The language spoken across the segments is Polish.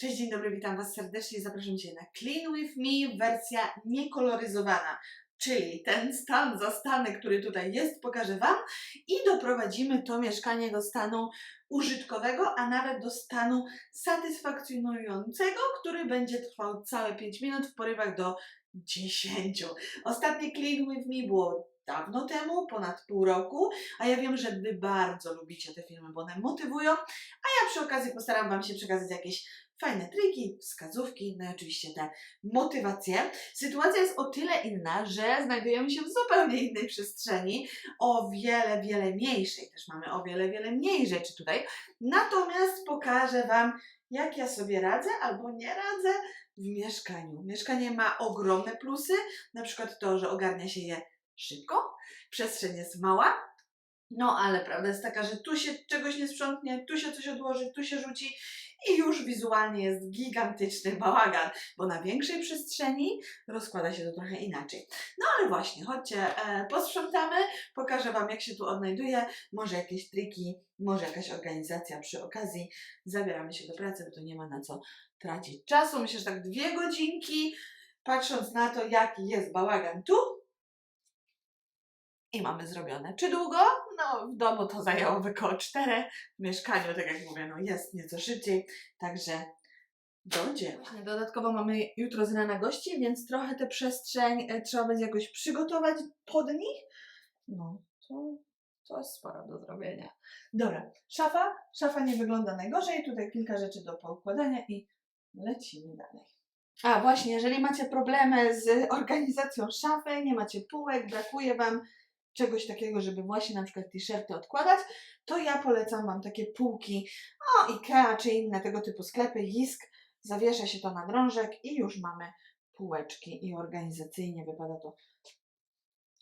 Cześć, dzień dobry, witam Was serdecznie. Zapraszam Cię na Clean With Me, wersja niekoloryzowana, czyli ten stan zastany, który tutaj jest, pokażę Wam i doprowadzimy to mieszkanie do stanu użytkowego, a nawet do stanu satysfakcjonującego, który będzie trwał całe 5 minut w porywach do 10. Ostatnie Clean With Me było dawno temu, ponad pół roku, a ja wiem, że Wy bardzo lubicie te filmy, bo one motywują, a ja przy okazji postaram Wam się przekazać jakieś fajne triki, wskazówki, no i oczywiście te motywacje. Sytuacja jest o tyle inna, że znajdujemy się w zupełnie innej przestrzeni, o wiele, wiele mniejszej. Też mamy o wiele, wiele mniej rzeczy tutaj. Natomiast pokażę Wam, jak ja sobie radzę albo nie radzę w mieszkaniu. Mieszkanie ma ogromne plusy, na przykład to, że ogarnia się je szybko, przestrzeń jest mała, no ale prawda jest taka, że tu się czegoś nie sprzątnie, tu się coś odłoży, tu się rzuci i już wizualnie jest gigantyczny bałagan, bo na większej przestrzeni rozkłada się to trochę inaczej. No ale właśnie, chodźcie, e, posprzątamy, pokażę Wam jak się tu odnajduję, może jakieś triki, może jakaś organizacja przy okazji. Zabieramy się do pracy, bo to nie ma na co tracić czasu. Myślę, że tak dwie godzinki, patrząc na to jaki jest bałagan tu, i mamy zrobione. Czy długo? No, w domu to zajęłoby około 4. W mieszkaniu, tak jak mówię, no jest nieco szybciej. Także do dzieła. Dodatkowo mamy jutro z rana gości, więc trochę tę przestrzeń e, trzeba będzie jakoś przygotować pod nich. No, to, to jest sporo do zrobienia. Dobra, szafa. Szafa nie wygląda najgorzej. Tutaj kilka rzeczy do poukładania i lecimy dalej. A właśnie, jeżeli macie problemy z organizacją szafy, nie macie półek, brakuje Wam czegoś takiego, żeby właśnie na przykład t-shirty odkładać, to ja polecam Wam takie półki, o Ikea czy inne tego typu sklepy, Jisk, zawiesza się to na drążek i już mamy półeczki i organizacyjnie wypada to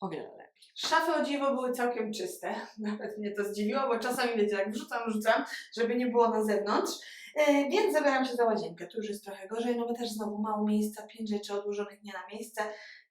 o wiele lepiej. Szafy o dziwo były całkiem czyste, nawet mnie to zdziwiło, bo czasami wiecie, jak wrzucam, wrzucam, żeby nie było na zewnątrz, e, więc zabieram się za łazienkę. Tu już jest trochę gorzej, no bo też znowu mało miejsca, pięć rzeczy odłożonych nie na miejsce,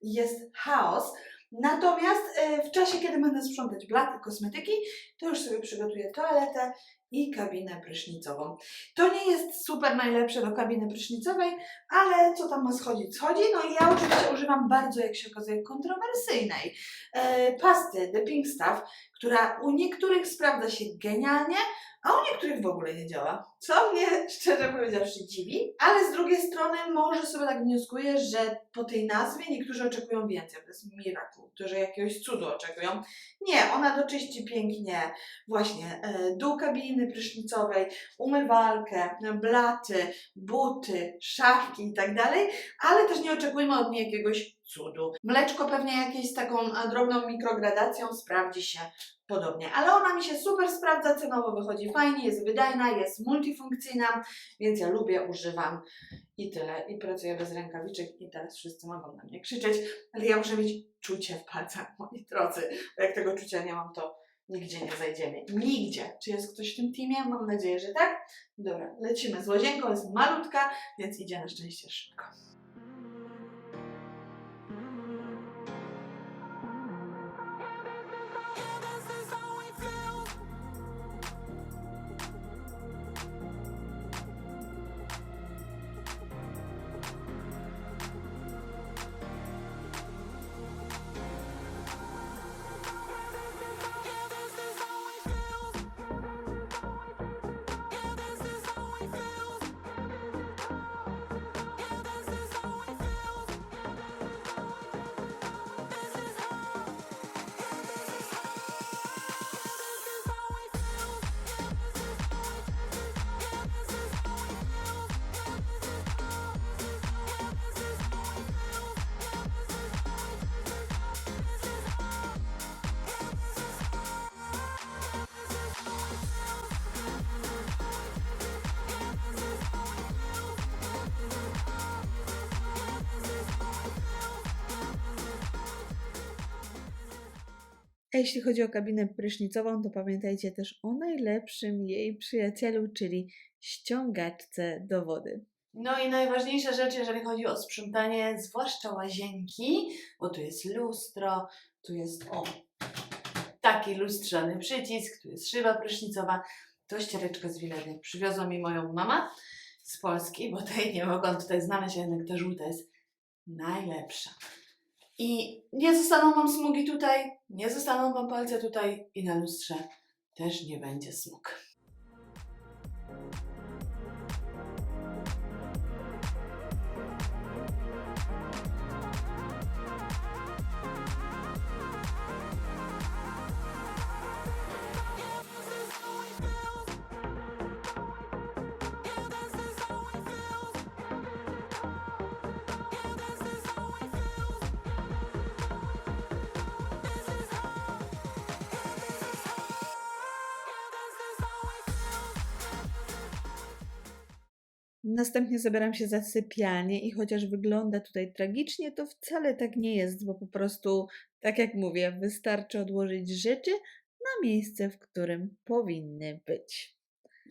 jest chaos. Natomiast e, w czasie, kiedy będę sprzątać blaty, kosmetyki, to już sobie przygotuję toaletę i kabinę prysznicową. To nie jest super najlepsze do kabiny prysznicowej, ale co tam ma schodzić, schodzi. No i ja oczywiście używam bardzo, jak się okazuje, kontrowersyjnej e, pasty The Pink Stuff, która u niektórych sprawdza się genialnie, a u niektórych w ogóle nie działa. Co mnie, szczerze powiedziawszy, dziwi, ale z drugiej strony może sobie tak wnioskuję, że po tej nazwie niektórzy oczekują więcej. To jest miracle, którzy jakiegoś cudu oczekują. Nie, ona doczyści pięknie właśnie e, dół kabiny prysznicowej, umywalkę, blaty, buty, szafki i tak dalej, ale też nie oczekujmy od niej jakiegoś cudu. Mleczko pewnie jakieś z taką a, drobną mikrogradacją sprawdzi się podobnie, ale ona mi się super sprawdza, cenowo wychodzi fajnie, jest wydajna, jest multifunkcyjna, więc ja lubię, używam i tyle. I pracuję bez rękawiczek i teraz wszyscy mogą na mnie krzyczeć, ale ja muszę mieć czucie w palcach, moi drodzy, bo jak tego czucia nie mam, to nigdzie nie zajdziemy. Nigdzie. Czy jest ktoś w tym teamie? Mam nadzieję, że tak. Dobra, lecimy z łazienką, jest malutka, więc idzie na szczęście szybko. A jeśli chodzi o kabinę prysznicową, to pamiętajcie też o najlepszym jej przyjacielu, czyli ściągaczce do wody. No i najważniejsza rzecz, jeżeli chodzi o sprzątanie, zwłaszcza łazienki, bo tu jest lustro, tu jest o taki lustrzany przycisk, tu jest szyba prysznicowa, to ściereczkę z Wiledy przywiozła mi moją mama z Polski, bo tej nie mogłam tutaj znaleźć, a jednak ta żółta jest najlepsza. I nie zostaną Wam smugi tutaj, nie zostaną Wam palce tutaj i na lustrze też nie będzie smug. Następnie zabieram się za sypialnię i chociaż wygląda tutaj tragicznie, to wcale tak nie jest, bo po prostu, tak jak mówię, wystarczy odłożyć rzeczy na miejsce, w którym powinny być.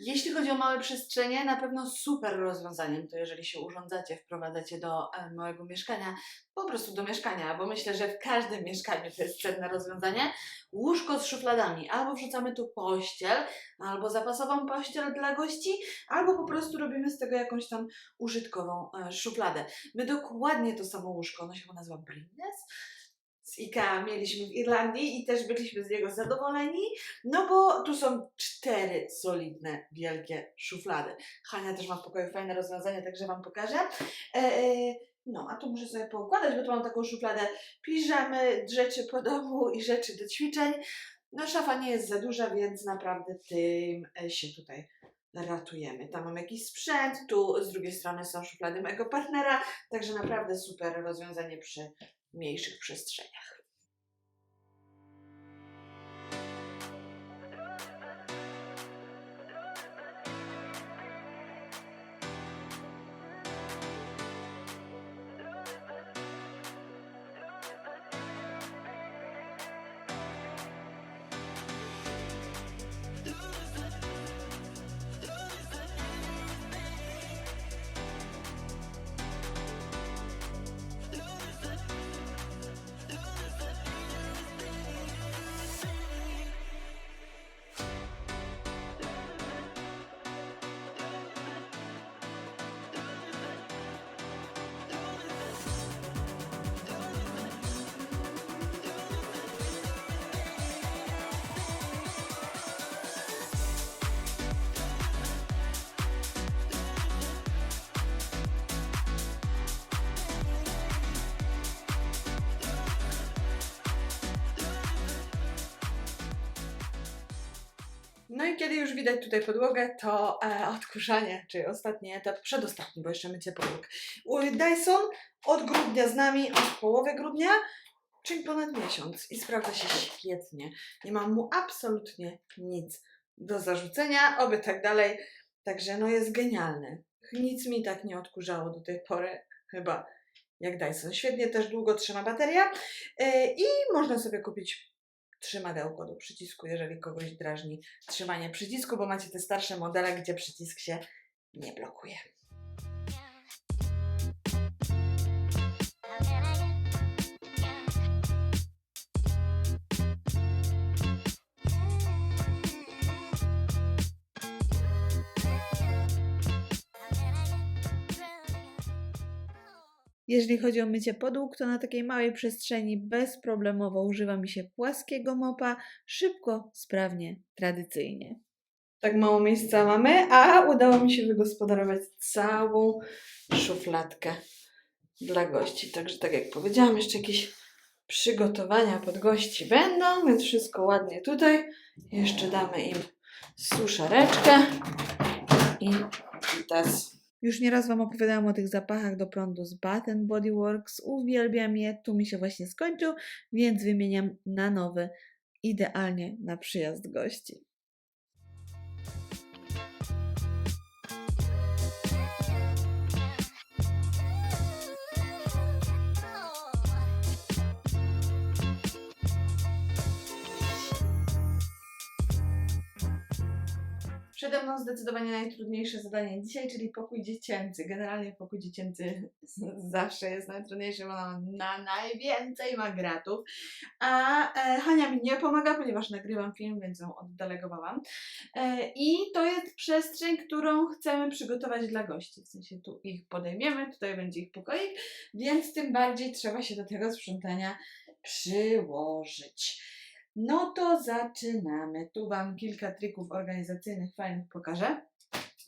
Jeśli chodzi o małe przestrzenie, na pewno super rozwiązaniem to jeżeli się urządzacie, wprowadzacie do e, małego mieszkania, po prostu do mieszkania, bo myślę, że w każdym mieszkaniu to jest cenne rozwiązanie, łóżko z szufladami. Albo wrzucamy tu pościel, albo zapasową pościel dla gości, albo po prostu robimy z tego jakąś tam użytkową e, szufladę. My dokładnie to samo łóżko, ono się nazywa Brines, z IKEA mieliśmy w Irlandii i też byliśmy z niego zadowoleni, no bo tu są cztery solidne, wielkie szuflady. Hania też ma w pokoju fajne rozwiązanie, także Wam pokażę. E, e, no, a tu muszę sobie poukładać, bo tu mam taką szufladę piżamy, rzeczy po domu i rzeczy do ćwiczeń. No, szafa nie jest za duża, więc naprawdę tym e, się tutaj ratujemy. Tam mam jakiś sprzęt, tu z drugiej strony są szuflady mojego partnera, także naprawdę super rozwiązanie przy mniejszych przestrzeniach. No i kiedy już widać tutaj podłogę, to e, odkurzanie, czyli ostatni etap, przedostatni, bo jeszcze mycie podłóg. Dyson od grudnia z nami, od połowy grudnia, czyli ponad miesiąc i sprawdza się świetnie. Nie mam mu absolutnie nic do zarzucenia, oby tak dalej. Także no jest genialny. Nic mi tak nie odkurzało do tej pory, chyba jak Dyson. Świetnie też długo trzyma bateria e, i można sobie kupić trzymadełko do przycisku, jeżeli kogoś drażni trzymanie przycisku, bo macie te starsze modele, gdzie przycisk się nie blokuje. Jeżeli chodzi o mycie podłóg, to na takiej małej przestrzeni bezproblemowo używa mi się płaskiego mopa, szybko, sprawnie, tradycyjnie. Tak mało miejsca mamy, a udało mi się wygospodarować całą szufladkę dla gości. Także tak jak powiedziałam, jeszcze jakieś przygotowania pod gości będą, więc wszystko ładnie tutaj. Jeszcze damy im suszareczkę i tas. Już nieraz Wam opowiadałam o tych zapachach do prądu z Bath Body Works. Uwielbiam je, tu mi się właśnie skończył, więc wymieniam na nowy, idealnie na przyjazd gości. Przede mną zdecydowanie najtrudniejsze zadanie dzisiaj, czyli pokój dziecięcy. Generalnie pokój dziecięcy zawsze jest najtrudniejszy, bo na najwięcej ma gratów. A e, Hania mi nie pomaga, ponieważ nagrywam film, więc ją oddelegowałam. E, I to jest przestrzeń, którą chcemy przygotować dla gości. W sensie tu ich podejmiemy, tutaj będzie ich pokoik, więc tym bardziej trzeba się do tego sprzątania przyłożyć. No to zaczynamy. Tu Wam kilka trików organizacyjnych fajnych pokażę.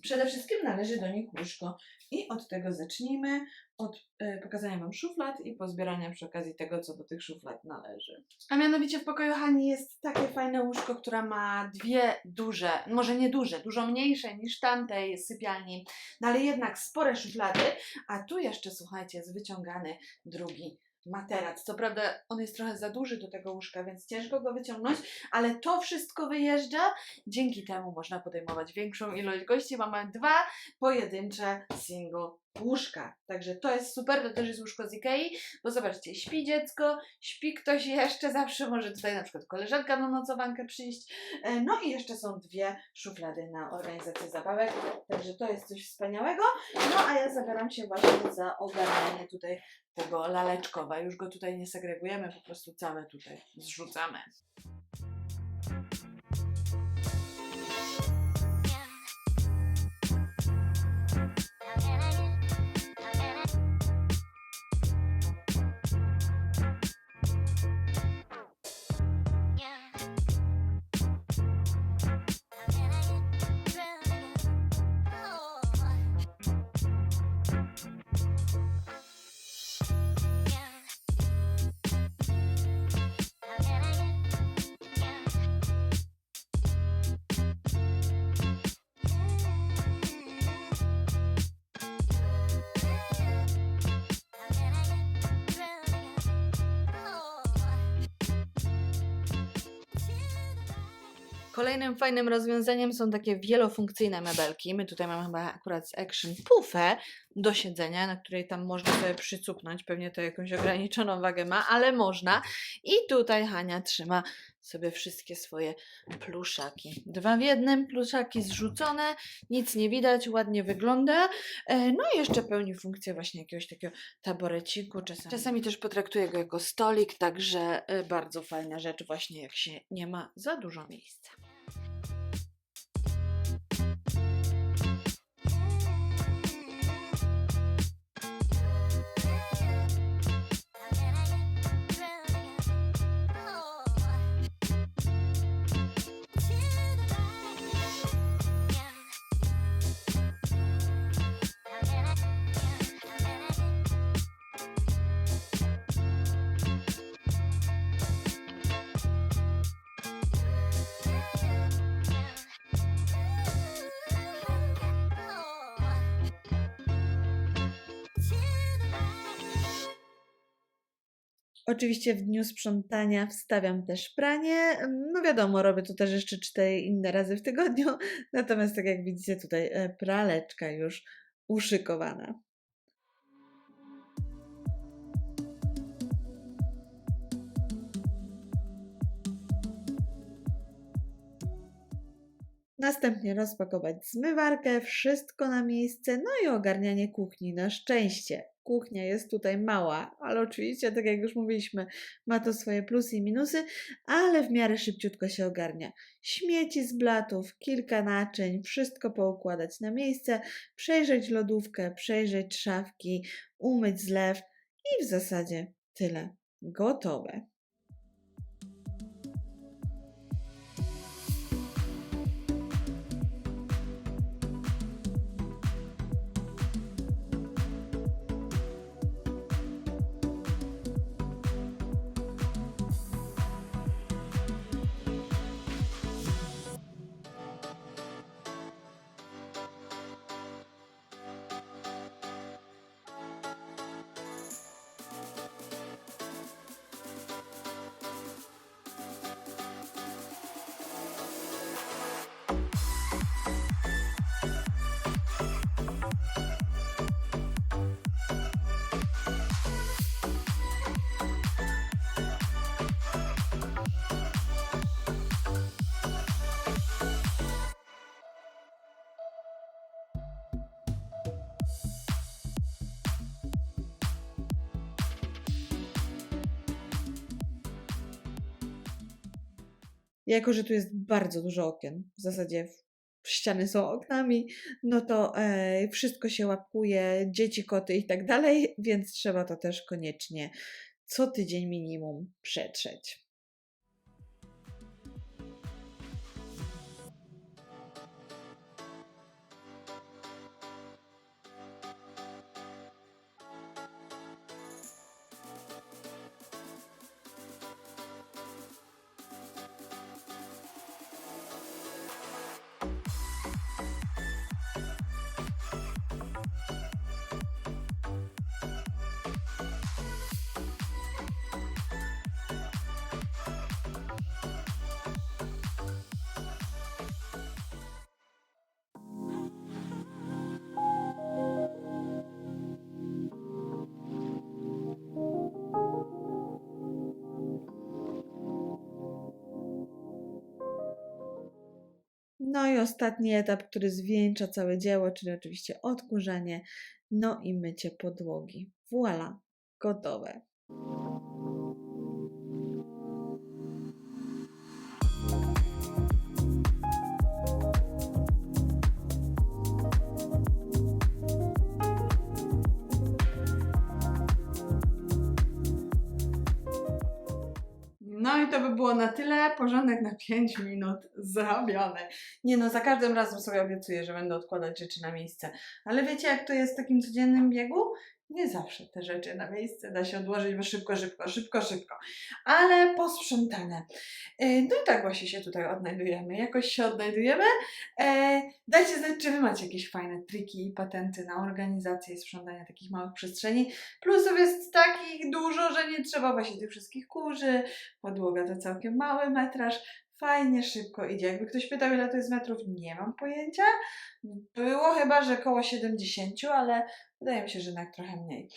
Przede wszystkim należy do nich łóżko i od tego zacznijmy, od e, pokazania Wam szuflad i pozbierania przy okazji tego, co do tych szuflad należy. A mianowicie w pokoju Hani jest takie fajne łóżko, która ma dwie duże, może nie duże, dużo mniejsze niż tamtej sypialni, no ale jednak spore szuflady, a tu jeszcze, słuchajcie, jest wyciągany drugi materac. Co prawda on jest trochę za duży do tego łóżka, więc ciężko go wyciągnąć, ale to wszystko wyjeżdża. Dzięki temu można podejmować większą ilość gości. Mamy dwa pojedyncze single łóżka. Także to jest super, to też jest łóżko z Ikei, bo zobaczcie, śpi dziecko, śpi ktoś jeszcze, zawsze może tutaj na przykład koleżanka na nocowankę przyjść. E, No i jeszcze są dwie szuflady na organizację zabawek, także to jest coś wspaniałego. No a ja zabieram się właśnie za ogarnianie tutaj tego laleczkowa. Już go tutaj nie segregujemy, po prostu całe tutaj zrzucamy. Kolejnym fajnym rozwiązaniem są takie wielofunkcyjne mebelki. My tutaj mamy chyba akurat z Action pufę do siedzenia, na której tam można sobie przycupnąć. Pewnie to jakąś ograniczoną wagę ma, ale można. I tutaj Hania trzyma sobie wszystkie swoje pluszaki. Dwa w jednym, pluszaki zrzucone, nic nie widać, ładnie wygląda. E, No i jeszcze pełni funkcję właśnie jakiegoś takiego taboreciku. Czasami, czasami też potraktuję go jako stolik, także e, bardzo fajna rzecz właśnie jak się nie ma za dużo miejsca. Oczywiście w dniu sprzątania wstawiam też pranie. No wiadomo, robię to też jeszcze cztery inne razy w tygodniu. Natomiast tak jak widzicie tutaj e, praleczka już uszykowana. Następnie rozpakować zmywarkę, wszystko na miejsce, no i ogarnianie kuchni. Na szczęście kuchnia jest tutaj mała, ale oczywiście, tak jak już mówiliśmy, ma to swoje plusy i minusy, ale w miarę szybciutko się ogarnia. Śmieci z blatów, kilka naczyń, wszystko poukładać na miejsce, przejrzeć lodówkę, przejrzeć szafki, umyć zlew i w zasadzie tyle. Gotowe. Jako, że tu jest bardzo dużo okien, w zasadzie ściany są oknami, no to e, wszystko się łapkuje, dzieci, koty i tak dalej, więc trzeba to też koniecznie co tydzień minimum przetrzeć. I ostatni etap, który zwieńcza całe dzieło, czyli oczywiście odkurzanie, no i mycie podłogi. Voila, gotowe. To by było na tyle. Porządek na 5 minut zrobiony. Nie no, za każdym razem sobie obiecuję, że będę odkładać rzeczy na miejsce. Ale wiecie, jak to jest w takim codziennym biegu? Nie zawsze te rzeczy na miejsce da się odłożyć, bo szybko, szybko, szybko, szybko. Ale posprzątane. E, No i tak właśnie się tutaj odnajdujemy. Jakoś się odnajdujemy. E, Dajcie znać, czy Wy macie jakieś fajne triki i patenty na organizację i sprzątanie takich małych przestrzeni. Plusów jest takich dużo, że nie trzeba właśnie tych wszystkich kurzy. Podłoga to całkiem mały metraż. Fajnie, szybko idzie. Jakby ktoś pytał, ile to jest metrów, nie mam pojęcia. Było chyba, że około 70, ale wydaje mi się, że jednak trochę mniej.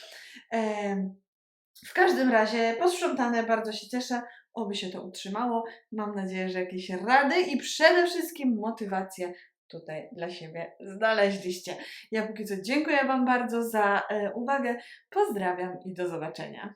W każdym razie posprzątane, bardzo się cieszę. Oby się to utrzymało. Mam nadzieję, że jakieś rady i przede wszystkim motywację tutaj dla siebie znaleźliście. Ja póki co dziękuję Wam bardzo za e, uwagę. Pozdrawiam i do zobaczenia.